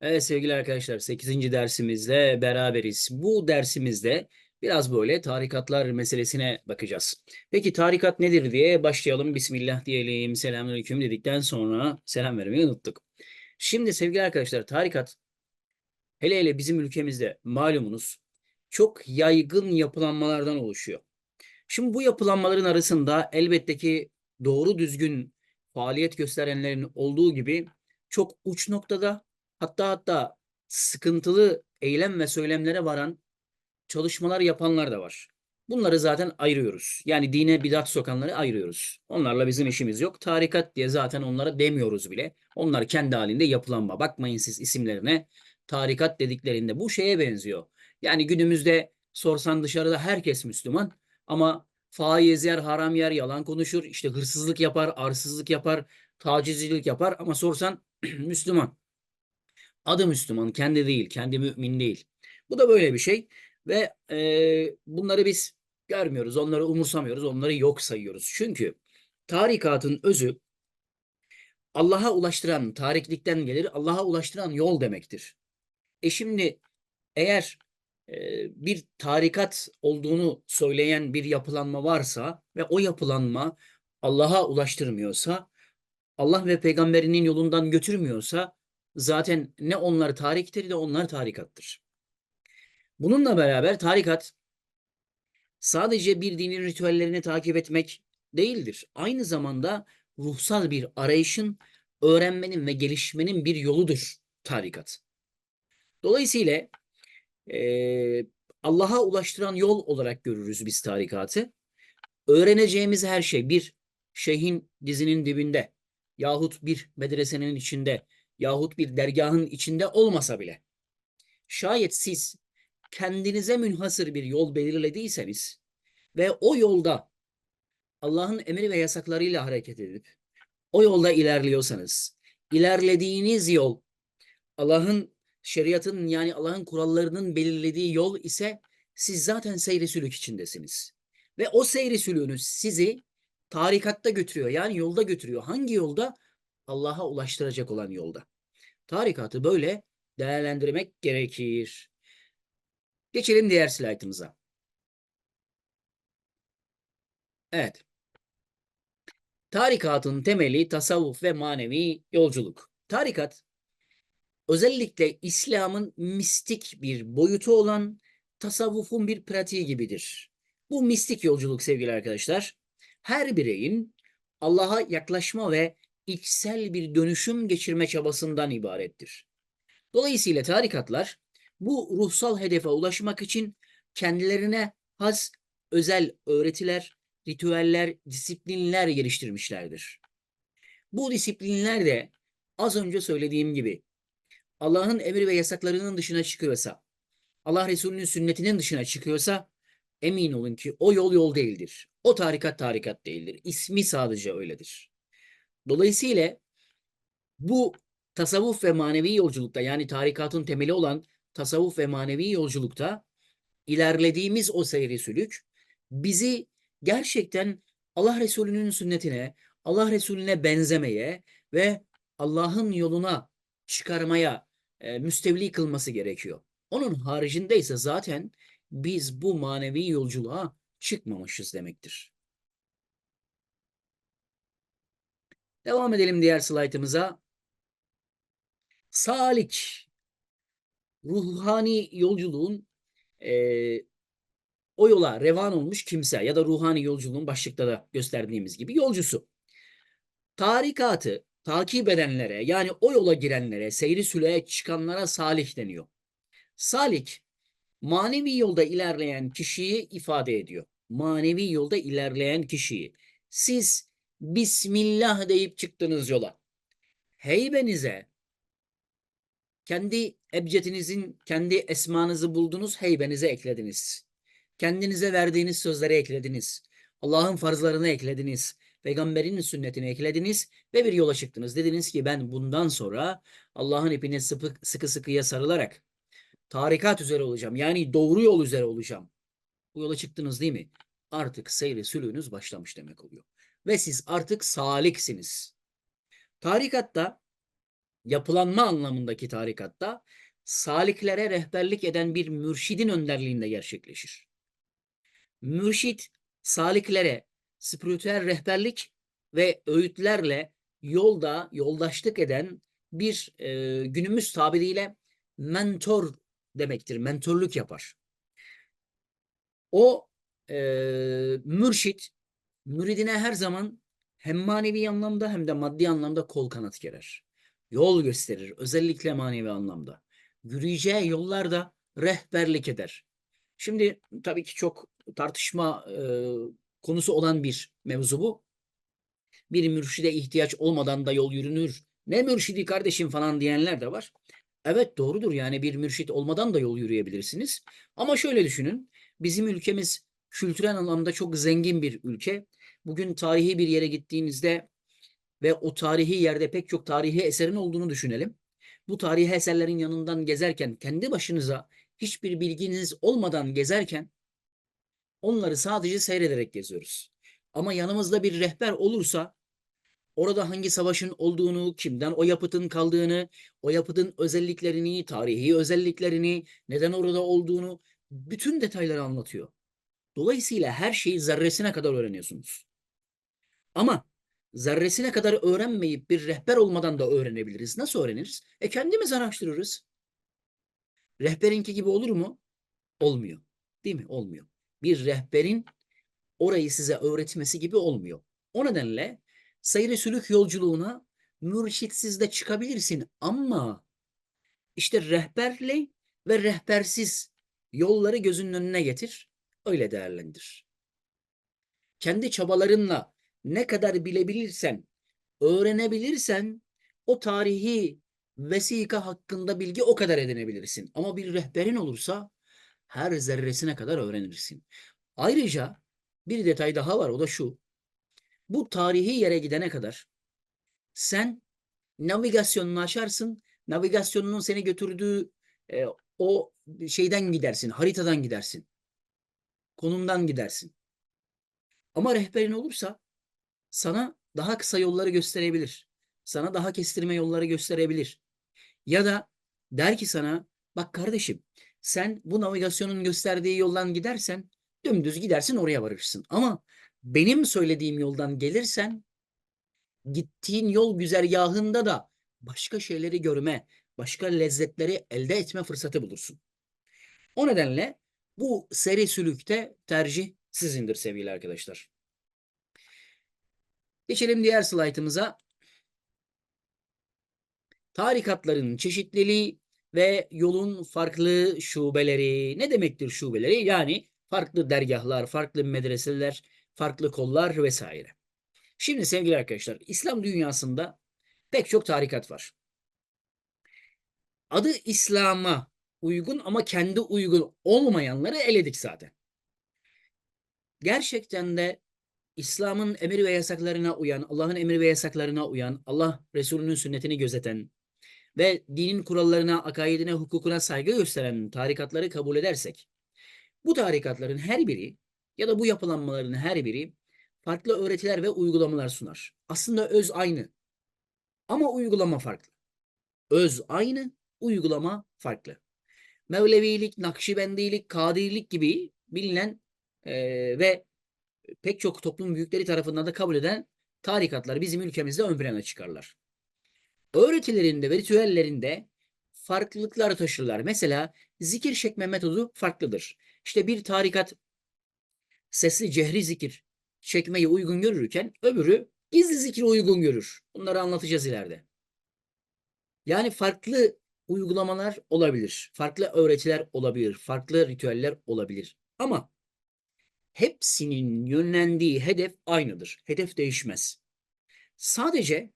Evet sevgili arkadaşlar 8. dersimizle beraberiz. Bu dersimizde biraz böyle tarikatlar meselesine bakacağız. Peki tarikat nedir diye başlayalım. Bismillah diyelim. Selamünaleyküm dedikten sonra selam vermeyi unuttuk. Şimdi sevgili arkadaşlar tarikat hele hele bizim ülkemizde malumunuz çok yaygın yapılanmalardan oluşuyor. Şimdi bu yapılanmaların arasında elbette ki doğru düzgün faaliyet gösterenlerin olduğu gibi çok uç noktada hatta hatta sıkıntılı eylem ve söylemlere varan çalışmalar yapanlar da var. Bunları zaten ayırıyoruz. Yani dine bidat sokanları ayırıyoruz. Onlarla bizim işimiz yok. Tarikat diye zaten onlara demiyoruz bile. Onlar kendi halinde yapılanma. Bakmayın siz isimlerine. Tarikat dediklerinde bu şeye benziyor. Yani günümüzde sorsan dışarıda herkes Müslüman ama faiz yer, haram yer, yalan konuşur, işte hırsızlık yapar, arsızlık yapar, tacizcilik yapar ama sorsan Müslüman. Adı Müslüman, kendi değil, kendi mümin değil. Bu da böyle bir şey ve e, bunları biz görmüyoruz, onları umursamıyoruz, onları yok sayıyoruz. Çünkü tarikatın özü Allah'a ulaştıran, tariklikten gelir, Allah'a ulaştıran yol demektir. E şimdi eğer e, bir tarikat olduğunu söyleyen bir yapılanma varsa ve o yapılanma Allah'a ulaştırmıyorsa, Allah ve peygamberinin yolundan götürmüyorsa zaten ne onlar tariktir de onlar tarikattır. Bununla beraber tarikat sadece bir dinin ritüellerini takip etmek değildir. Aynı zamanda ruhsal bir arayışın, öğrenmenin ve gelişmenin bir yoludur tarikat. Dolayısıyla e, Allah'a ulaştıran yol olarak görürüz biz tarikatı. Öğreneceğimiz her şey bir şeyhin dizinin dibinde yahut bir medresenin içinde yahut bir dergahın içinde olmasa bile şayet siz kendinize münhasır bir yol belirlediyseniz ve o yolda Allah'ın emri ve yasaklarıyla hareket edip o yolda ilerliyorsanız ilerlediğiniz yol Allah'ın şeriatın yani Allah'ın kurallarının belirlediği yol ise siz zaten seyri sülük içindesiniz. Ve o seyri sülüğünüz sizi tarikatta götürüyor. Yani yolda götürüyor. Hangi yolda? Allah'a ulaştıracak olan yolda. Tarikatı böyle değerlendirmek gerekir. Geçelim diğer slaytımıza. Evet. Tarikatın temeli tasavvuf ve manevi yolculuk. Tarikat özellikle İslam'ın mistik bir boyutu olan tasavvufun bir pratiği gibidir. Bu mistik yolculuk sevgili arkadaşlar, her bireyin Allah'a yaklaşma ve içsel bir dönüşüm geçirme çabasından ibarettir. Dolayısıyla tarikatlar bu ruhsal hedefe ulaşmak için kendilerine has özel öğretiler, ritüeller, disiplinler geliştirmişlerdir. Bu disiplinler de az önce söylediğim gibi Allah'ın emri ve yasaklarının dışına çıkıyorsa, Allah Resulü'nün sünnetinin dışına çıkıyorsa emin olun ki o yol yol değildir. O tarikat tarikat değildir. İsmi sadece öyledir. Dolayısıyla bu tasavvuf ve manevi yolculukta yani tarikatın temeli olan tasavvuf ve manevi yolculukta ilerlediğimiz o seyri sülük bizi gerçekten Allah Resulü'nün sünnetine, Allah Resulüne benzemeye ve Allah'ın yoluna çıkarmaya e, müstevli kılması gerekiyor. Onun haricinde ise zaten biz bu manevi yolculuğa çıkmamışız demektir. Devam edelim diğer slaytımıza. Salik, ruhani yolculuğun e, o yola revan olmuş kimse ya da ruhani yolculuğun başlıkta da gösterdiğimiz gibi yolcusu. Tarikatı takip edenlere yani o yola girenlere, seyri süleye çıkanlara salih deniyor. Salik, manevi yolda ilerleyen kişiyi ifade ediyor. Manevi yolda ilerleyen kişiyi. Siz Bismillah deyip çıktınız yola. Heybenize, kendi ebcetinizin, kendi esmanızı buldunuz, heybenize eklediniz. Kendinize verdiğiniz sözleri eklediniz. Allah'ın farzlarını eklediniz. Peygamberin sünnetini eklediniz ve bir yola çıktınız. Dediniz ki ben bundan sonra Allah'ın ipine sıkı, sıkı sıkıya sarılarak tarikat üzere olacağım. Yani doğru yol üzere olacağım. Bu yola çıktınız değil mi? Artık seyri sülüğünüz başlamış demek oluyor. Ve siz artık saliksiniz. Tarikatta yapılanma anlamındaki tarikatta saliklere rehberlik eden bir mürşidin önderliğinde gerçekleşir. Mürşit saliklere spiritüel rehberlik ve öğütlerle yolda yoldaşlık eden bir e, günümüz tabiriyle mentor demektir. Mentorluk yapar. O e, mürşit müridine her zaman hem manevi anlamda hem de maddi anlamda kol kanat gerer. Yol gösterir özellikle manevi anlamda. Yürüyeceği yollarda rehberlik eder. Şimdi tabii ki çok tartışma e, konusu olan bir mevzu bu. Bir mürşide ihtiyaç olmadan da yol yürünür. Ne mürşidi kardeşim falan diyenler de var. Evet doğrudur yani bir mürşit olmadan da yol yürüyebilirsiniz. Ama şöyle düşünün. Bizim ülkemiz kültürel anlamda çok zengin bir ülke. Bugün tarihi bir yere gittiğinizde ve o tarihi yerde pek çok tarihi eserin olduğunu düşünelim. Bu tarihi eserlerin yanından gezerken kendi başınıza hiçbir bilginiz olmadan gezerken onları sadece seyrederek geziyoruz. Ama yanımızda bir rehber olursa orada hangi savaşın olduğunu, kimden o yapıtın kaldığını, o yapıtın özelliklerini, tarihi özelliklerini, neden orada olduğunu bütün detayları anlatıyor. Dolayısıyla her şeyi zerresine kadar öğreniyorsunuz. Ama zerresine kadar öğrenmeyip bir rehber olmadan da öğrenebiliriz. Nasıl öğreniriz? E kendimiz araştırırız. Rehberinki gibi olur mu? Olmuyor. Değil mi? Olmuyor. Bir rehberin orayı size öğretmesi gibi olmuyor. O nedenle seyri sülük yolculuğuna mürşitsiz de çıkabilirsin ama işte rehberle ve rehbersiz yolları gözünün önüne getir, öyle değerlendir. Kendi çabalarınla ne kadar bilebilirsen, öğrenebilirsen o tarihi vesika hakkında bilgi o kadar edinebilirsin. Ama bir rehberin olursa her zerresine kadar öğrenirsin. Ayrıca bir detay daha var o da şu. Bu tarihi yere gidene kadar sen navigasyonunu açarsın. Navigasyonunun seni götürdüğü e, o şeyden gidersin, haritadan gidersin. Konumdan gidersin. Ama rehberin olursa sana daha kısa yolları gösterebilir. Sana daha kestirme yolları gösterebilir. Ya da der ki sana bak kardeşim sen bu navigasyonun gösterdiği yoldan gidersen dümdüz gidersin oraya varırsın. Ama benim söylediğim yoldan gelirsen gittiğin yol güzergahında da başka şeyleri görme, başka lezzetleri elde etme fırsatı bulursun. O nedenle bu seri sülükte tercih sizindir sevgili arkadaşlar. Geçelim diğer slaytımıza. Tarikatların çeşitliliği ve yolun farklı şubeleri. Ne demektir şubeleri? Yani farklı dergahlar, farklı medreseler, farklı kollar vesaire. Şimdi sevgili arkadaşlar, İslam dünyasında pek çok tarikat var. Adı İslam'a uygun ama kendi uygun olmayanları eledik zaten. Gerçekten de İslam'ın emir ve yasaklarına uyan, Allah'ın emir ve yasaklarına uyan, Allah Resulü'nün sünnetini gözeten ve dinin kurallarına, akaidine, hukukuna saygı gösteren tarikatları kabul edersek, bu tarikatların her biri ya da bu yapılanmaların her biri farklı öğretiler ve uygulamalar sunar. Aslında öz aynı ama uygulama farklı. Öz aynı, uygulama farklı. Mevlevilik, Nakşibendilik, Kadirilik gibi bilinen e, ve pek çok toplum büyükleri tarafından da kabul eden tarikatlar bizim ülkemizde ön plana çıkarlar. Öğretilerinde ve ritüellerinde farklılıklar taşırlar. Mesela zikir çekme metodu farklıdır. İşte bir tarikat sesli cehri zikir çekmeyi uygun görürken öbürü gizli zikri uygun görür. Bunları anlatacağız ileride. Yani farklı uygulamalar olabilir. Farklı öğretiler olabilir. Farklı ritüeller olabilir. Ama hepsinin yönlendiği hedef aynıdır. Hedef değişmez. Sadece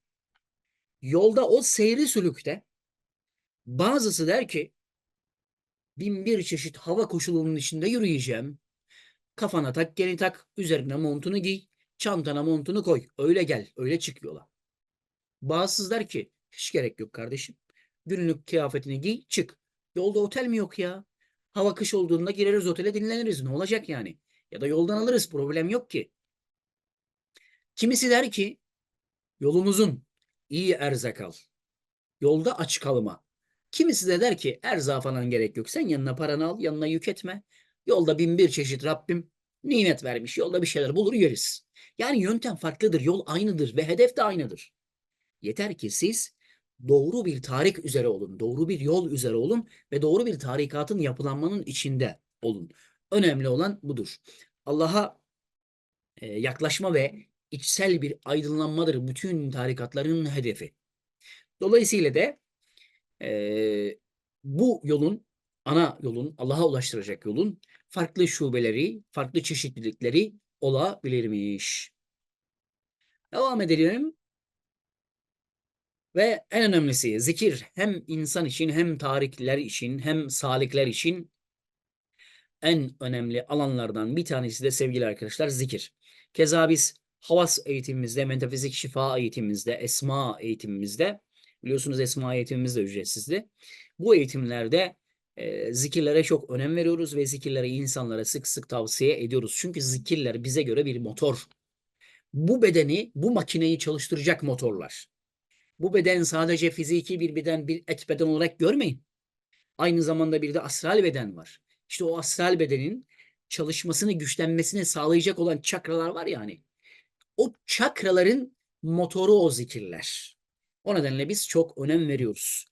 yolda o seyri sülükte bazısı der ki bin bir çeşit hava koşulunun içinde yürüyeceğim. Kafana tak, geni tak, üzerine montunu giy, çantana montunu koy. Öyle gel, öyle çık yola. Bazısı der ki hiç gerek yok kardeşim. Günlük kıyafetini giy, çık. Yolda otel mi yok ya? Hava kış olduğunda gireriz otele dinleniriz. Ne olacak yani? Ya da yoldan alırız. Problem yok ki. Kimisi der ki yolun uzun. iyi erzak al. Yolda aç kalma. Kimisi de der ki erza falan gerek yok. Sen yanına paranı al, yanına yük etme. Yolda bin bir çeşit Rabbim nimet vermiş. Yolda bir şeyler bulur yeriz. Yani yöntem farklıdır, yol aynıdır ve hedef de aynıdır. Yeter ki siz doğru bir tarik üzere olun, doğru bir yol üzere olun ve doğru bir tarikatın yapılanmanın içinde olun. Önemli olan budur. Allah'a e, yaklaşma ve içsel bir aydınlanmadır bütün tarikatların hedefi. Dolayısıyla da e, bu yolun, ana yolun, Allah'a ulaştıracak yolun farklı şubeleri, farklı çeşitlilikleri olabilirmiş. Devam edelim. Ve en önemlisi zikir hem insan için hem tarikler için hem salikler için en önemli alanlardan bir tanesi de sevgili arkadaşlar zikir. Keza biz havas eğitimimizde, metafizik şifa eğitimimizde, esma eğitimimizde biliyorsunuz esma eğitimimiz de ücretsizdi. Bu eğitimlerde e, zikirlere çok önem veriyoruz ve zikirleri insanlara sık sık tavsiye ediyoruz. Çünkü zikirler bize göre bir motor. Bu bedeni, bu makineyi çalıştıracak motorlar. Bu beden sadece fiziki bir beden, bir et beden olarak görmeyin. Aynı zamanda bir de astral beden var. İşte o astral bedenin çalışmasını, güçlenmesini sağlayacak olan çakralar var ya hani. O çakraların motoru o zikirler. O nedenle biz çok önem veriyoruz.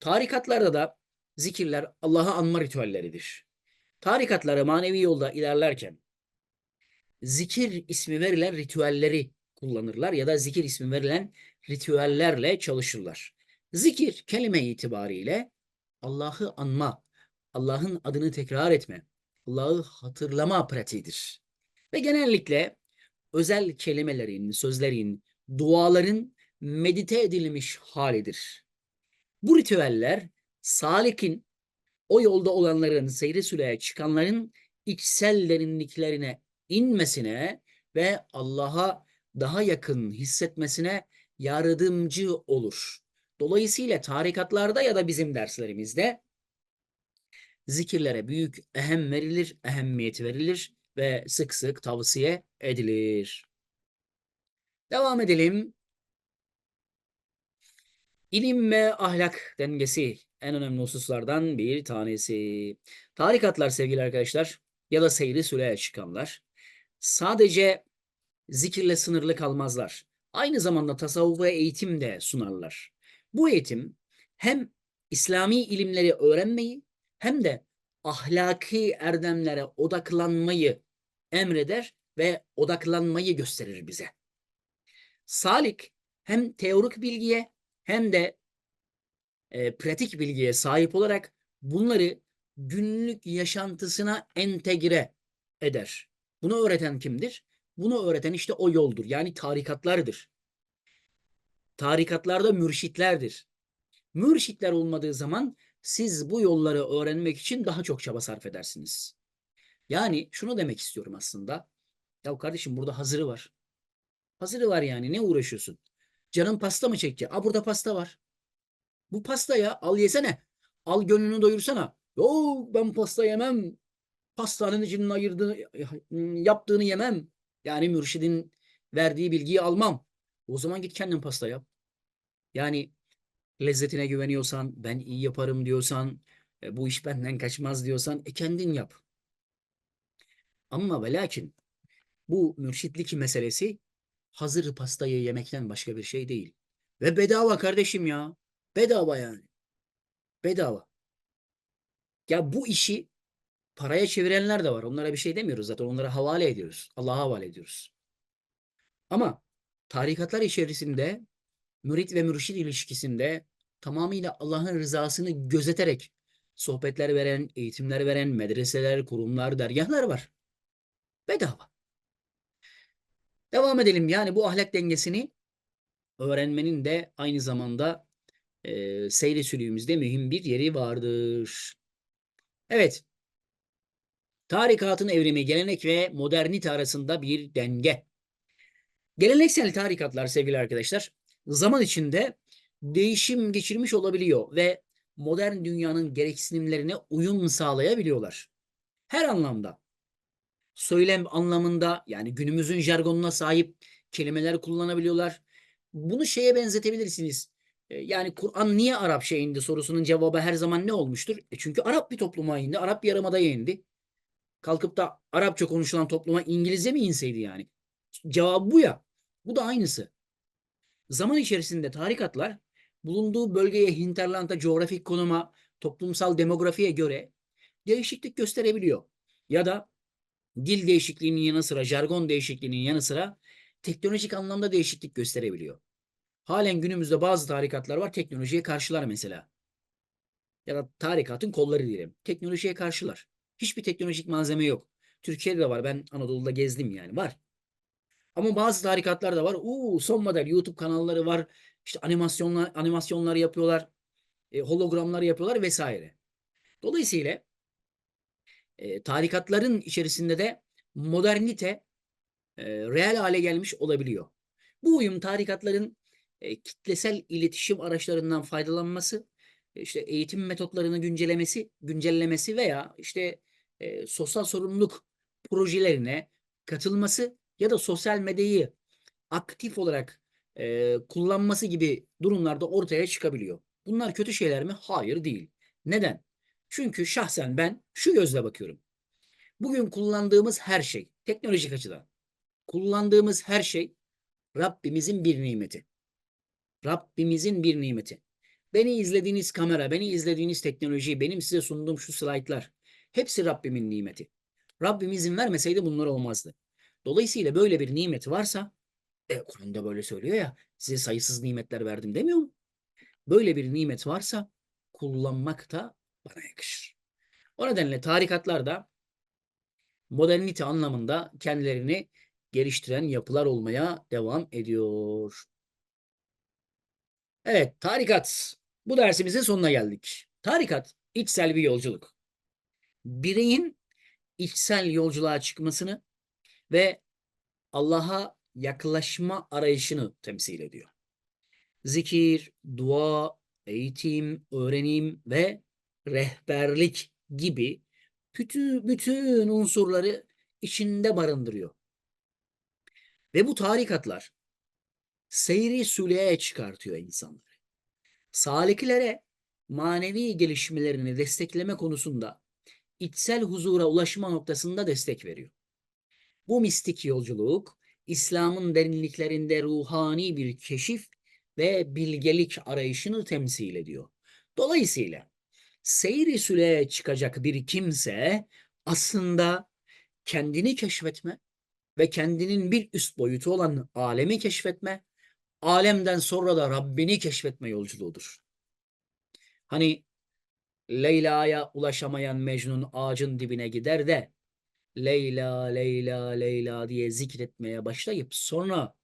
Tarikatlarda da zikirler Allah'ı anma ritüelleridir. Tarikatlara manevi yolda ilerlerken zikir ismi verilen ritüelleri kullanırlar ya da zikir ismi verilen ritüellerle çalışırlar. Zikir kelime itibariyle Allah'ı anma, Allah'ın adını tekrar etme, Allah'ı hatırlama pratiğidir. Ve genellikle özel kelimelerin, sözlerin, duaların medite edilmiş halidir. Bu ritüeller salikin, o yolda olanların, seyri süreye çıkanların içsel derinliklerine inmesine ve Allah'a daha yakın hissetmesine yardımcı olur. Dolayısıyla tarikatlarda ya da bizim derslerimizde zikirlere büyük ehem verilir, ehemmiyet verilir ve sık sık tavsiye edilir. Devam edelim. İlim ve ahlak dengesi en önemli hususlardan bir tanesi. Tarikatlar sevgili arkadaşlar ya da seyri süreye çıkanlar sadece zikirle sınırlı kalmazlar. Aynı zamanda tasavvuf ve eğitim de sunarlar. Bu eğitim hem İslami ilimleri öğrenmeyi hem de ahlaki erdemlere odaklanmayı emreder ve odaklanmayı gösterir bize. Salik hem teorik bilgiye hem de e, pratik bilgiye sahip olarak bunları günlük yaşantısına entegre eder. Bunu öğreten kimdir? Bunu öğreten işte o yoldur. Yani tarikatlardır. Tarikatlarda mürşitlerdir. Mürşitler olmadığı zaman siz bu yolları öğrenmek için daha çok çaba sarf edersiniz. Yani şunu demek istiyorum aslında. Ya kardeşim burada hazırı var. Hazırı var yani ne uğraşıyorsun? Canın pasta mı çekti? Aa burada pasta var. Bu pasta ya al yesene. Al gönlünü doyursana. Yo ben pasta yemem. Pastanın içinin ayırdığını, yaptığını yemem. Yani mürşidin verdiği bilgiyi almam. O zaman git kendin pasta yap. Yani lezzetine güveniyorsan, ben iyi yaparım diyorsan, e, bu iş benden kaçmaz diyorsan, e kendin yap. Ama ve lakin bu mürşitlik meselesi hazır pastayı yemekten başka bir şey değil. Ve bedava kardeşim ya. Bedava yani. Bedava. Ya bu işi paraya çevirenler de var. Onlara bir şey demiyoruz zaten. Onlara havale ediyoruz. Allah'a havale ediyoruz. Ama tarikatlar içerisinde mürit ve mürşid ilişkisinde tamamıyla Allah'ın rızasını gözeterek sohbetler veren, eğitimler veren medreseler, kurumlar, dergahlar var. Bedava. Devam edelim. Yani bu ahlak dengesini öğrenmenin de aynı zamanda e, seyri sülüğümüzde mühim bir yeri vardır. Evet. Tarikatın evrimi, gelenek ve modernite arasında bir denge. Geleneksel tarikatlar sevgili arkadaşlar zaman içinde değişim geçirmiş olabiliyor ve modern dünyanın gereksinimlerine uyum sağlayabiliyorlar. Her anlamda. Söylem anlamında yani günümüzün jargonuna sahip kelimeler kullanabiliyorlar. Bunu şeye benzetebilirsiniz. E, Yani Kur'an niye Arapça indi sorusunun cevabı her zaman ne olmuştur? E çünkü Arap bir topluma indi, Arap bir yarımadaya indi. Kalkıp da Arapça konuşulan topluma İngilizce mi inseydi yani? Cevabı bu ya. Bu da aynısı. Zaman içerisinde tarikatlar bulunduğu bölgeye, hinterlanda, coğrafik konuma, toplumsal demografiye göre değişiklik gösterebiliyor. Ya da dil değişikliğinin yanı sıra, jargon değişikliğinin yanı sıra teknolojik anlamda değişiklik gösterebiliyor. Halen günümüzde bazı tarikatlar var teknolojiye karşılar mesela. Ya da tarikatın kolları diyelim. Teknolojiye karşılar. Hiçbir teknolojik malzeme yok. Türkiye'de de var. Ben Anadolu'da gezdim yani. Var. Ama bazı tarikatlar da var. Uuu son model YouTube kanalları var. İşte animasyonlar animasyonlar yapıyorlar. E, hologramlar yapıyorlar vesaire. Dolayısıyla e, tarikatların içerisinde de modernite e, reel hale gelmiş olabiliyor. Bu uyum tarikatların e, kitlesel iletişim araçlarından faydalanması, e, işte eğitim metotlarını güncellemesi, güncellemesi veya işte e, sosyal sorumluluk projelerine katılması ya da sosyal medyayı aktif olarak e, kullanması gibi durumlarda ortaya çıkabiliyor. Bunlar kötü şeyler mi? Hayır değil. Neden? Çünkü şahsen ben şu gözle bakıyorum. Bugün kullandığımız her şey, teknolojik açıdan kullandığımız her şey Rabbimizin bir nimeti. Rabbimizin bir nimeti. Beni izlediğiniz kamera, beni izlediğiniz teknoloji, benim size sunduğum şu slaytlar hepsi Rabbimin nimeti. Rabbim izin vermeseydi bunlar olmazdı. Dolayısıyla böyle bir nimeti varsa, e, Kur'an'da böyle söylüyor ya, size sayısız nimetler verdim demiyor mu? Böyle bir nimet varsa kullanmak da bana yakışır. O nedenle tarikatlar da modernite anlamında kendilerini geliştiren yapılar olmaya devam ediyor. Evet, tarikat. Bu dersimizin sonuna geldik. Tarikat, içsel bir yolculuk. Bireyin içsel yolculuğa çıkmasını ve Allah'a yaklaşma arayışını temsil ediyor. Zikir, dua, eğitim, öğrenim ve rehberlik gibi bütün, bütün unsurları içinde barındırıyor. Ve bu tarikatlar seyri süleye çıkartıyor insanları. Saliklere manevi gelişmelerini destekleme konusunda içsel huzura ulaşma noktasında destek veriyor. Bu mistik yolculuk İslam'ın derinliklerinde ruhani bir keşif ve bilgelik arayışını temsil ediyor. Dolayısıyla seyri süleye çıkacak bir kimse aslında kendini keşfetme ve kendinin bir üst boyutu olan alemi keşfetme, alemden sonra da Rabbini keşfetme yolculuğudur. Hani Leyla'ya ulaşamayan Mecnun ağacın dibine gider de Leyla, Leyla, Leyla diye zikretmeye başlayıp sonra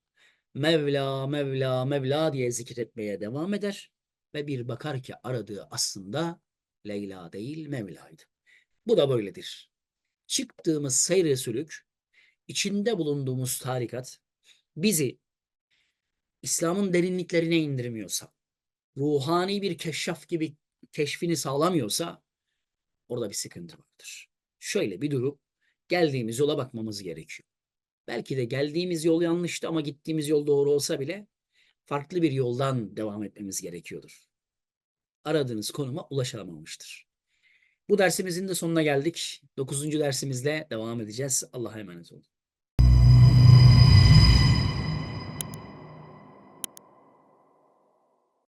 Mevla, Mevla, Mevla diye zikretmeye devam eder ve bir bakar ki aradığı aslında Leyla değil Mevla'ydı. Bu da böyledir. Çıktığımız seyre sülük, içinde bulunduğumuz tarikat bizi İslam'ın derinliklerine indirmiyorsa, ruhani bir keşraf gibi keşfini sağlamıyorsa orada bir sıkıntı vardır. Şöyle bir durum, geldiğimiz yola bakmamız gerekiyor. Belki de geldiğimiz yol yanlıştı ama gittiğimiz yol doğru olsa bile farklı bir yoldan devam etmemiz gerekiyordur. Aradığınız konuma ulaşamamıştır. Bu dersimizin de sonuna geldik. Dokuzuncu dersimizle devam edeceğiz. Allah'a emanet olun.